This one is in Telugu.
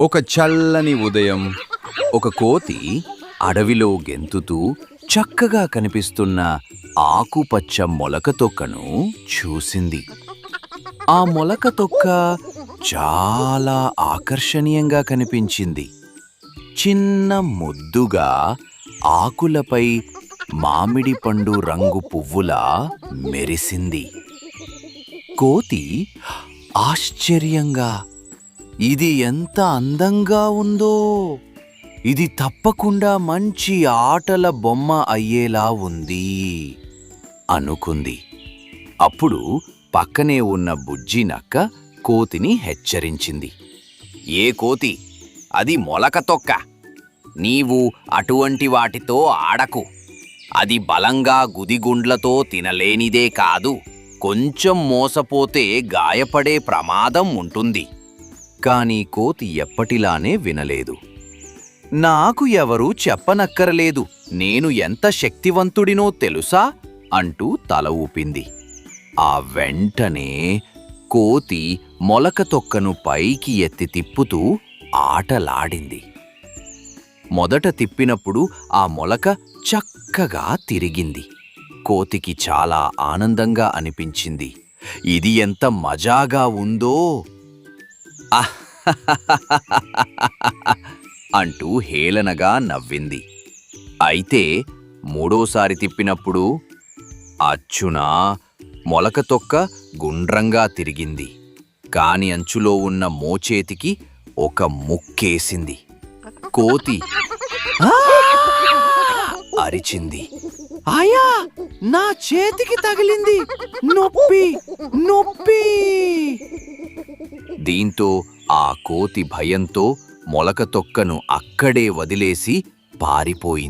ఒక చల్లని ఉదయం ఒక కోతి అడవిలో గెంతుతూ చక్కగా కనిపిస్తున్న ఆకుపచ్చ మొలక తొక్కను చూసింది. ఆ మొలక తొక్క చాలా ఆకర్షణీయంగా కనిపించింది. చిన్న ముద్దుగా ఆకులపై మామిడి పండు రంగు పువ్వులా మెరిసింది. కోతి ఆశ్చర్యంగా ఇది ఎంత అందంగా ఉందో. ఇది తప్పకుండా మంచి ఆటల బొమ్మ అయ్యేలా ఉంది అనుకుంది. అప్పుడు పక్కనే ఉన్న బుజ్జి నక్క కోతిని హెచ్చరించింది. ఏ కోతి? అది మొలక తొక్క. నీవు అటువంటి వాటితో ఆడకు. అది బలంగా గుదిగుండ్లతో తినలేనిదే కాదు. కొంచెం మోసపోతే గాయపడే ప్రమాదం ఉంటుంది. కాని కోతి ఎప్పటిలానే వినలేదు. నాకు ఎవరూ చెప్పనక్కరలేదు. నేను ఎంత శక్తివంతుడినో తెలుసా? అంటూ తల ఊపింది. ఆ వెంటనే కోతి మొలక తొక్కను పైకి ఎత్తి తిప్పుతూ ఆటలాడింది. మొదట తిప్పినప్పుడు ఆ మొలక చక్కగా తిరిగింది. కోతికి చాలా ఆనందంగా అనిపించింది. ఇది ఎంత మజాగా ఉందో! అంటూ హేళనగా నవ్వింది. అయితే మూడోసారి తిప్పినప్పుడు అచ్చునా మొలక తొక్క గుండ్రంగా తిరిగింది. కాని అంచులో ఉన్న మోచేతికి ఒక ముక్కేసింది. కోతి అరిచింది. ఆయా నా చేతికి తగిలింది. నొప్పి! నొప్పి! దీంతో ఆ కోతి భయంతో మొలక తొక్కను అక్కడే వదిలేసి పారిపోయింది.